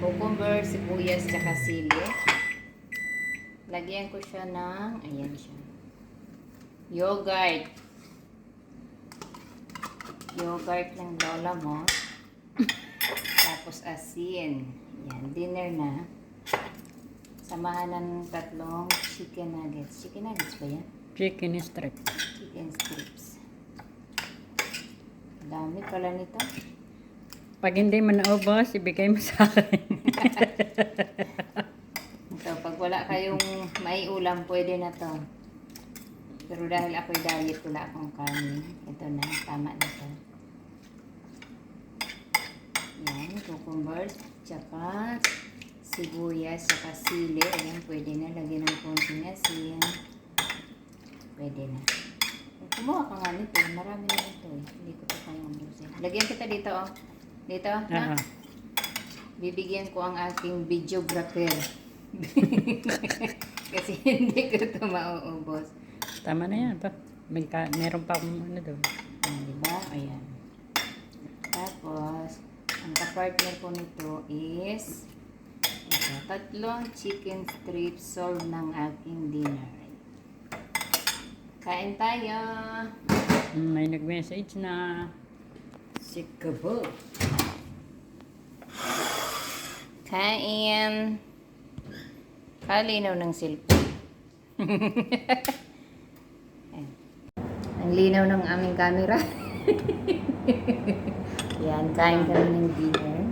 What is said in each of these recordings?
Cucumber, sibuyas, tsaka sili. Lagyan ko siya ng, ayan siya. Yogurt. Yogurt ng lola mo. Tapos asin. Yan, dinner na. Samahan ng tatlong chicken nuggets. Chicken nuggets ba yan? Chicken strip. Chicken strips. Dami pala nito. Pag hindi mo naubos, ibigay mo sa akin. So, pag wala kayong may ulam, pwede na to. Pero dahil ako'y diet, wala akong kanin. Ito na, tama na to. Yan, cucumbers, tsaka sibuyas, tsaka sili. Ayan, pwede na. Lagyan ng konting asin. Pwede na. Kumuha ka nga nito. Marami na ito eh. Hindi ko ito kayang ubusin. Lagyan kita dito oh. Dito, na. Bibigyan ko ang aking videographer. Kasi hindi ko ito mauubos. Tama na yan. Pa. May ka, meron pa akong ano doon. Ayan, di ba? Ayan. Tapos, ang kapartner ko nito is ito, tatlong chicken strips solve ng aking dinner. Kain tayo! Mm, May nag-message na si Kabo. Kain! Kalinaw ng cellphone. Ang linaw ng aming camera. Yan, kain kami ng dinner.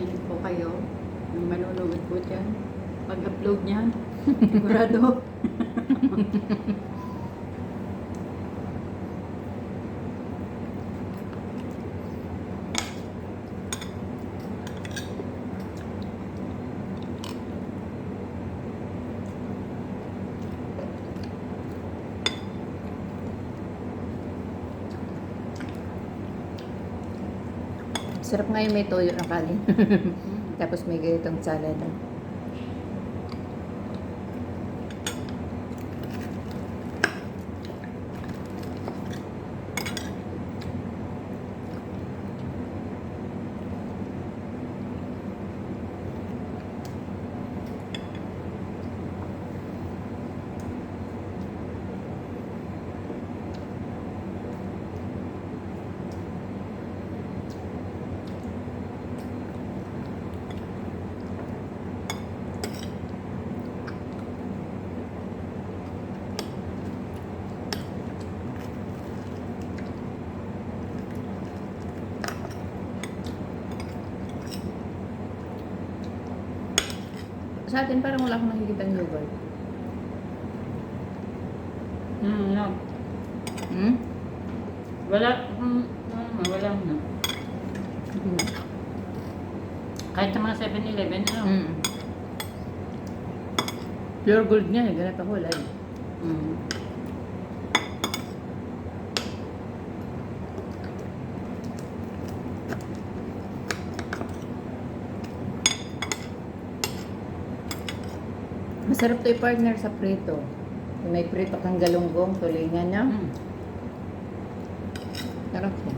Ayun po kayo. Yung manunod po dyan. Pag-upload niyan. Sigurado. Sarap ngayon may toyo na kanin. Tapos may ganitong salad. Sa atin parang wala akong nakikita ng yogurt. Hmm, no. Hmm? Wala. Hmm, hmm, wala na. Hmm. Kahit sa mga 7-Eleven, ano? Mm. Pure gold nga eh, ganito kulay. Mm. Masarap to i-partner sa prito. May prito kang galunggong, tulingan niya. Mm. Sarap siya.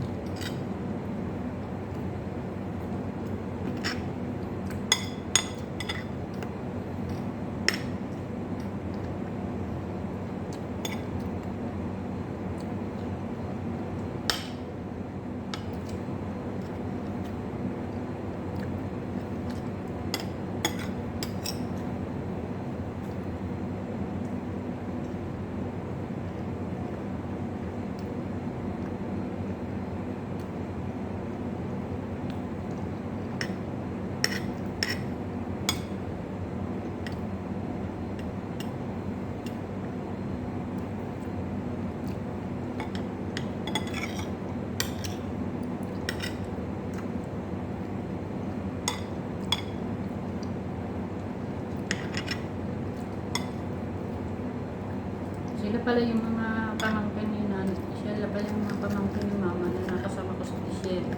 Sila pala yung mga pamangkin ni Nan. Sila pala yung mga pamangkin ni Mama na nakasama ko sa Michelle.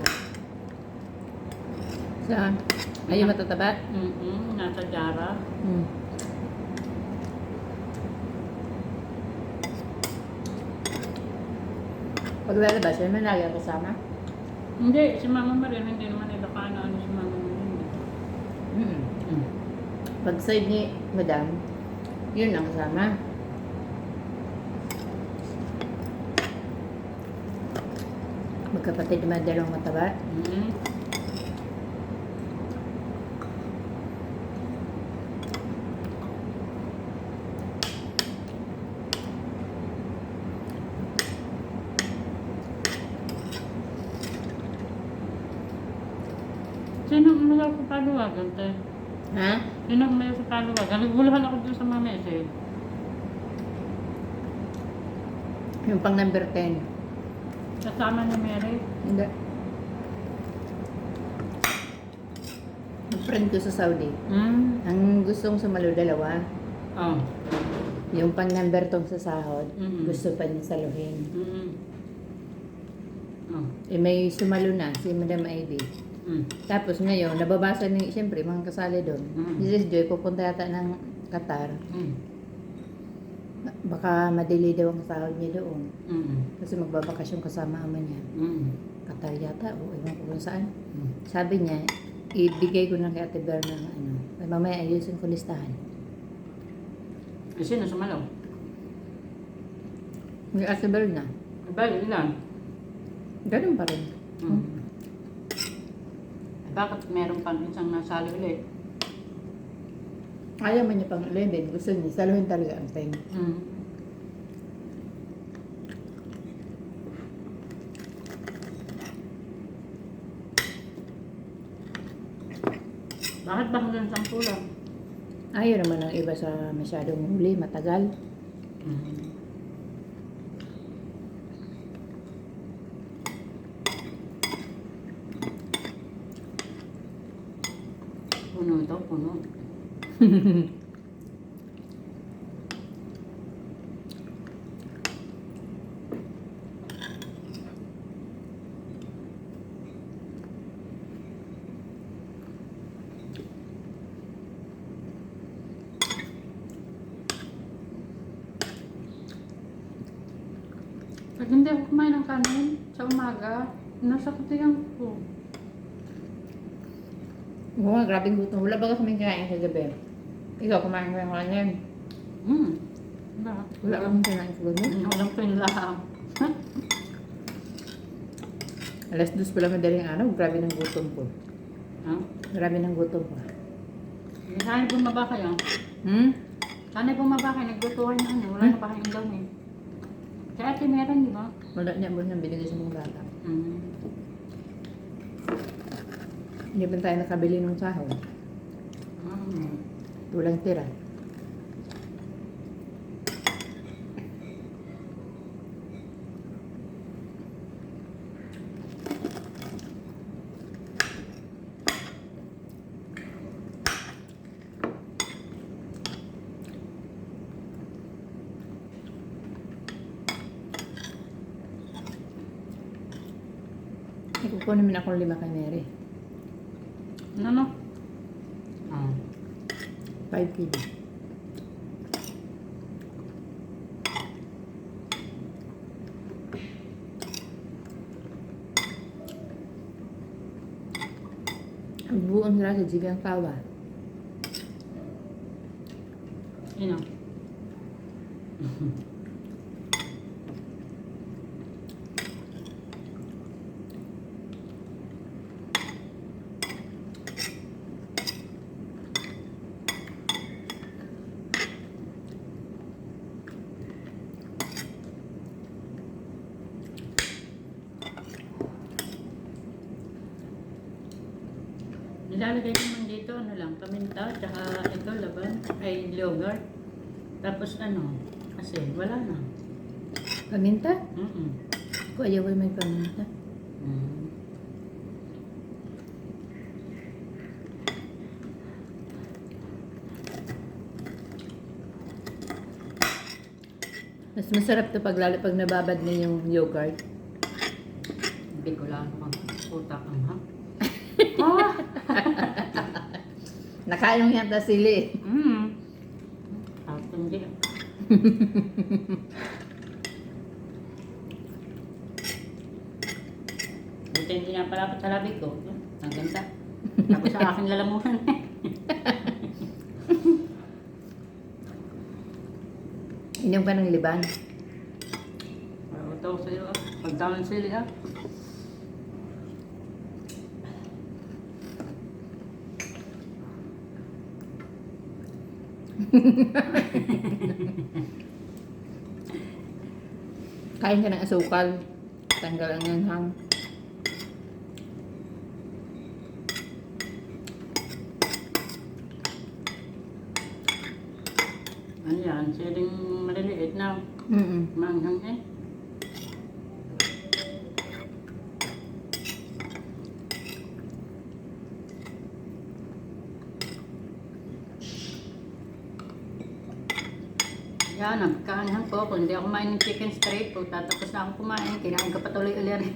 Saan? Ay, yung matataba? Mm-mm, nasa Jara. Hmm. Pag lalabas, yun man lagi kasama? Hindi, si Mama Marin, hindi naman nila kaano si Mama Marin. Mm. Mm. Pag side ni Madam, yun ang kasama. Magkapatid naman dalawang mataba. Mm. Sino ang umayaw sa paluwagan, te? Ha? Sino ang umayaw sa paluwagan? Naguluhan ako dun sa mga message. Yung pang number 10. Kasama ni Mary. Hindi. Friend ko sa Saudi. Mm. Ang gustong sumalo dalawa, Oh. yung pang number tong sa sahod, Mm. gusto pa niya saluhin. Mm. Oh. Eh may sumalo na, si Madam Ivy. Mm. Tapos ngayon, nababasa ni, siyempre, mga kasali doon. Mm. Si Sis Joy, pupunta yata ng Qatar. Mm. Baka madili daw ang sahod niya doon. Mm. Kasi magbabakasyon kasama ama niya. Mm. Qatar yata, o ewan ko kung saan. Mm. Sabi niya, ibigay ko na kay Ate Ber ng ano. Ay, mamaya ayusin ko listahan. Eh, sino sumalaw? May Ate Ber na. Bali, ilan? Ganun pa rin. Mm. Bakit meron pang isang nasali ulit? Ayaw man niya pang 11. Gusto niya, saluhin talaga ang 10. Mm. Bakit ba hanggang sampu lang? Ayaw naman ang iba sa masyadong huli, matagal. Mm. Puno ito, puno. Pag hindi ako kumain ng kanin sa umaga, nasa katigang ko. Oo nga, grabing gutom. Wala ba kaming kain sa gabi? Ikaw, kumain ko yung. Hmm. Wala. Wala kang kinain sa gabi. Walang pinlaang. Alas dos pala madaling araw, grabe ng gutom ko. Ha? Grabe ng gutom ko. Sana bumaba kayo. Hmm? Sana bumaba kayo. Naglutuhan na ano. Wala na pa kayong eh. Si ate meron, di ba? Wala niya mo nang binigay sa mga bata. Hmm. Hindi ba tayo nakabili ng sahod? Hmm. Walang tira. Ikukuha namin ako lima kay Mary. Ano no? Caipira. Vou entrar que vem falar. E não. Sino? Nilalagay ko man dito, ano lang, paminta, tsaka ito, laban, ay yogurt. Tapos ano, kasi wala na. Paminta? Mm-mm. Kung ayaw ay may paminta. Mm. Mas masarap to pag lalo pag nababad na yung yogurt. Hindi ko lang ang utak ang ha. ah! Nakain mo yata sili. Mm. At hindi. Buti hindi na palapat sa labi ko. Ang ganda. Tapos sa akin lalamunan. Inom ka ng liban. Ito sa iyo. Pagdaan sili ah. Kain ka ng asukal. Tanggal ang nanghang. Ano yan? Siling maliliit na. Mm Manghang eh. Yan, ang kaanhan ko. Kung hindi ako kumain ng chicken straight po, tatapos na ako kumain. Kinain ko patuloy ulit.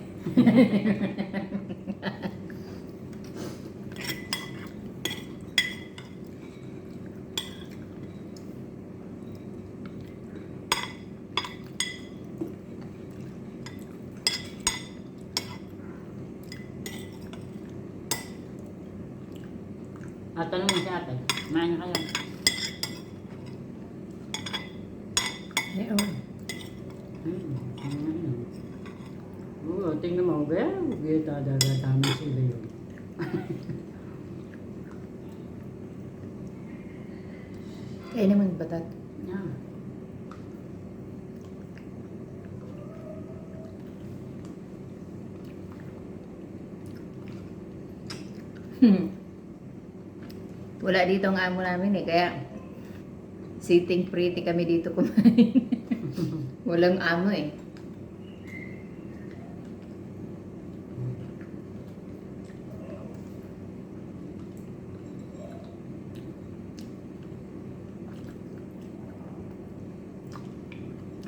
At tanong mo si ate, kumain na kayo. Meron. Hmm, ano na yun? Oo, tingnan mo, well, kita daga tama sila yun. Kaya naman batat. Yeah. Wala dito ang amo namin eh. Kaya sitting pretty kami dito kumain. Walang amo eh.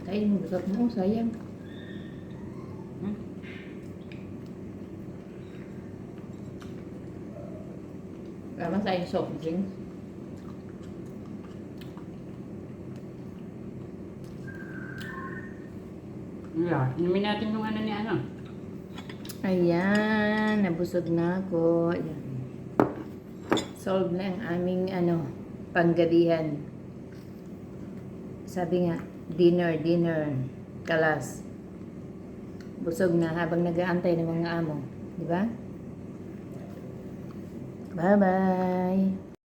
Ay, busap mo. Sayang. Hmm? Tama sa soft drinks. Yeah, inumin natin yung ano ni ano. Ayan, nabusog na ako. Ayan. Solve na ang aming ano, panggabihan. Sabi nga, dinner, dinner, kalas. Busog na habang nag-aantay ng mga amo. Di ba? Bye-bye!